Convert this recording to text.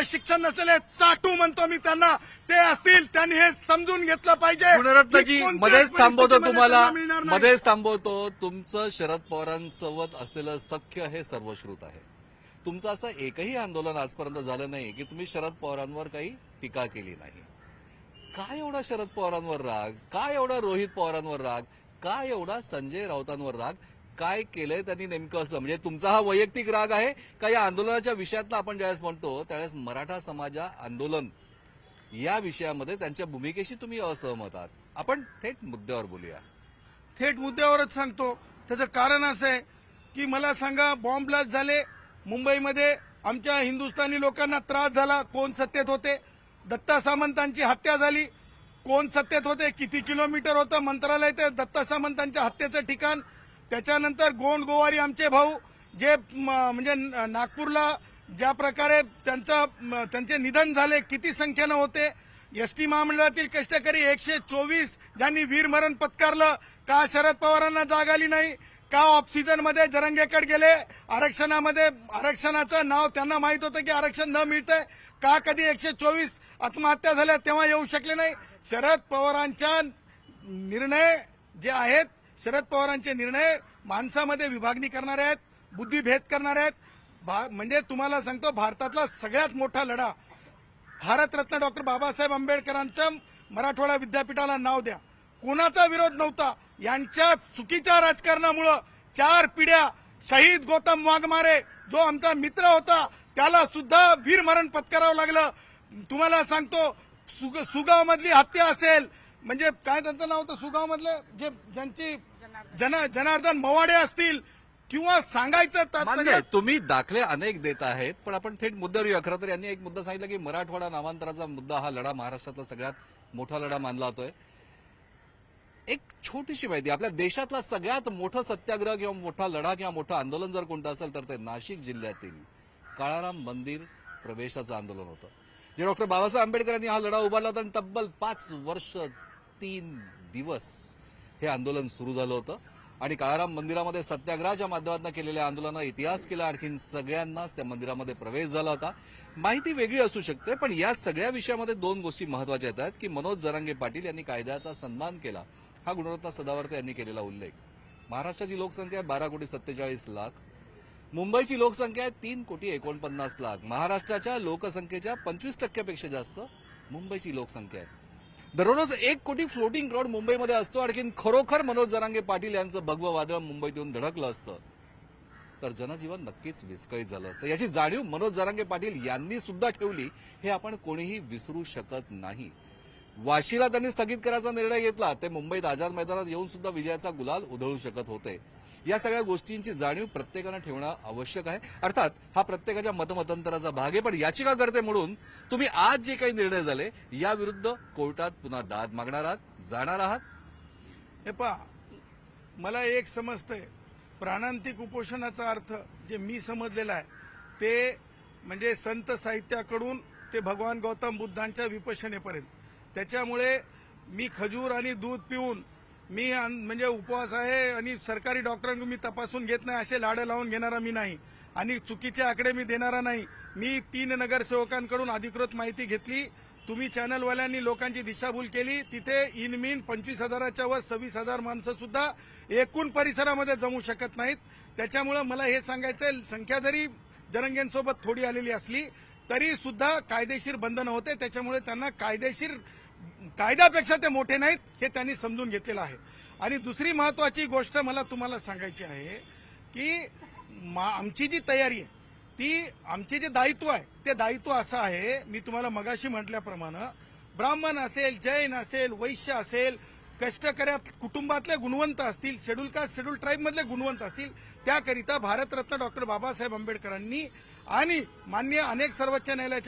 एवढं शिक्षण नसलेले चाटू म्हणतो मी त्यांना. ते असतील त्यांनी हे समजून घेतलं पाहिजे. गुणरत्नजी मध्येच थांबवतो तुम्हाला. मध्येच थांबवतो. तुमचं शरद पवारांसोबत असलेलं सख्य हे सर्वश्रुत आहे. तुमचं असं एकही आंदोलन आजपर्यंत झालं नाही की तुम्ही शरद पवारांवर काही टीका केली नाही. काय एवढा शरद पवारांवर राग? काय एवढा रोहित पवारांवर राग? काय एवढा संजय राऊतांवर राग? काय केलंय त्यांनी नेमकं असं? म्हणजे तुमचा हा वैयक्तिक राग आहे का या आंदोलनाच्या विषयातला आपण ज्यावेळेस म्हणतो त्यावेळेस मराठा समाजा आंदोलन या विषयामध्ये त्यांच्या भूमिकेशी तुम्ही असहमत आहात. आपण थेट मुद्द्यावर बोलूया. थेट मुद्द्यावरच सांगतो. त्याचं कारण असं आहे की मला सांगा बॉम्ब ब्लास्ट झाले मुंबईमध्ये आमच्या हिंदुस्थानी लोकांना त्रास झाला कोण सत्तेत होते? दत्ता सामंतांची हत्या झाली कोण सत्तेत होते? किती किलोमीटर होतं? मंत्रालय ते दत्ता सामंतांच्या हत्येचं ठिकाण त्याच्यानंतर गोंड गोवारी आमचे भाऊ जे म्हणजे नागपूरला ज्या प्रकारे त्यांचा त्यांचे निधन झाले किती संख्येनं होते एस टी महामंडळातील कष्टकरी एकशे चोवीस ज्यांनी वीरमरण पत्कारलं का शरद पवारांना जाग आली नाही का ऑफ जरंगेकडमध्ये जरंगेकडे गेले आरक्षणामध्ये आरक्षणाचं नाव त्यांना माहीत होतं की आरक्षण न मिळतंय का कधी एकशे चोवीस आत्महत्या झाल्या तेव्हा येऊ शकले नाही? शरद पवारांच्या निर्णय जे आहेत शरद पवारांचे निर्णय माणसामध्ये विभागणी करणारे आहेत बुद्धिभेद करणारे आहेत. भा- म्हणजे तुम्हाला सांगतो भारतातला सगळ्यात मोठा लढा. भारतरत्न डॉक्टर बाबासाहेब आंबेडकरांचं मराठवाडा विद्यापीठाला नाव द्या. कोणाचा विरोध नव्हता. यांच्या चुकीच्या राजकारणामुळं चार पिढ्या शहीद गौतम वाघमारे जो आमचा मित्र होता त्याला सुद्धा वीरमरण पत्करावं लागलं. तुम्हाला सांगतो सुग सुगावमधली हत्या असेल म्हणजे काय त्यांचं नाव होतं? सुगाव मधलं जे ज्यांची जन जनार्दन मवाडे असतील किंवा सांगायचं मान्य तात्पर्य आहे. तुम्ही दाखले अनेक देत आहेत पण आपण थेट मुद्द्यावर येऊया खरं तर यांनी एक मुद्दा सांगितला की मराठवाडा नामांतराचा मुद्दा हा लढा महाराष्ट्रातला सगळ्यात मोठा लढा मानला जातोय. एक छोटीशी माहिती आपल्या देशातला सगळ्यात मोठं सत्याग्रह किंवा मोठा लढा किंवा मोठं आंदोलन जर कोणतं असेल तर ते नाशिक जिल्ह्यातील काळाराम मंदिर प्रवेशाचं आंदोलन होतं. जे डॉक्टर बाबासाहेब आंबेडकर यांनी हा लढा उभारला होता आणि तब्बल पाच वर्ष तीन दिवस हे आंदोलन सुरू झालं होतं. आणि काळाराम मंदिरामध्ये सत्याग्रहाच्या माध्यमातून केलेल्या आंदोलनाचा इतिहास केला आणखीन सगळ्यांनाच त्या मंदिरामध्ये प्रवेश झाला होता. माहिती वेगळी असू शकते पण या सगळ्या विषयामध्ये दोन गोष्टी महत्त्वाच्या येत आहेत की मनोज जरांगे पाटील यांनी कायद्याचा सन्मान केला. हा गुणरत्न सदावर्ते यांनी केलेला उल्लेख. महाराष्ट्राची लोकसंख्या आहे बारा कोटी सत्तेचाळीस लाख. मुंबईची लोकसंख्या आहे तीन कोटी एकोणपन्नास लाख. महाराष्ट्राच्या लोकसंख्येच्या पंचवीस टक्क्यापेक्षा जास्त मुंबईची लोकसंख्या आहे. दररोज एक कोटी फ्लोटिंग क्राऊड मुंबईमध्ये असतो. आणखीन खरोखर मनोज जरांगे पाटील यांचं भगवं वादळ मुंबईत येऊन धडकलं असतं. तर जनजीवन नक्कीच विस्कळीत झालं असतं. याची जाणीव मनोज जरांगे पाटील यांनी सुद्धा ठेवली. हे आपण कोणीही विसरू शकत नाही. वाशीला त्यांनी स्थगित करायचा निर्णय घेतला ते मुंबईत आझाद मैदानात येऊन सुद्धा विजयाचा गुलाल उधळू शकत होते. या सगळ्या गोष्टींची जाणीव प्रत्येकानं ठेवणं आवश्यक आहे. अर्थात हा प्रत्येकाच्या मतमतांतराचा भाग आहे पण याचिका करते म्हणून तुम्ही आज जे काही निर्णय झाले याविरुद्ध कोर्टात पुन्हा दाद मागणार आहात जाणार आहात? हे पहा मला एक समजतंय. प्राणांतिक उपोषणाचा अर्थ जे मी समजलेला आहे ते म्हणजे संत साहित्याकडून ते भगवान गौतम बुद्धांच्या विपशनेपर्यंत. त्याच्यामुळे मी खजूर आणि दूध पिऊन मी अन- म्हणजे उपवास आहे आणि सरकारी डॉक्टरांकडून मी तपासून घेत नाही. असे लाडं लावून घेणारा मी नाही. आणि चुकीचे आकडे मी देणारा नाही. मी तीन नगरसेवकांकडून अधिकृत माहिती घेतली. तुम्ही चॅनलवाल्यांनी लोकांची दिशाभूल केली. तिथे इनमीन पंचवीस हजाराच्या वर सव्वीस हजार माणसं सुद्धा एकूण परिसरामध्ये जमू शकत नाहीत. त्याच्यामुळं मला हे सांगायचं संख्या जरी जरंगेंसोबत थोडी आलेली असली तरी सुद्धा कायदेशीर बंधनं होते त्याच्यामुळे त्यांना कायदेशीर कायद्यापेक्षा ते मोठे नाहीत हे त्यांनी समजून घेतलेलं आहे. आणि दुसरी महत्वाची गोष्ट मला तुम्हाला सांगायची आहे की मा- आमची जी तयारी आहे ती आमचे जे दायित्व आहे ते दायित्व असं आहे मी तुम्हाला मगाशी म्हटल्याप्रमाणे ब्राह्मण असेल जैन असेल वैश्य असेल कष्टकऱ्यात कुटुंबातले गुणवंत असतील शेड्यूल कास्ट शेड्यूल ट्राईब मधले गुणवंत असतील त्याकरिता भारतरत्न डॉक्टर बाबासाहेब आंबेडकरांनी आणि मान्य अनेक सर्वोच्च न्यायालयाचे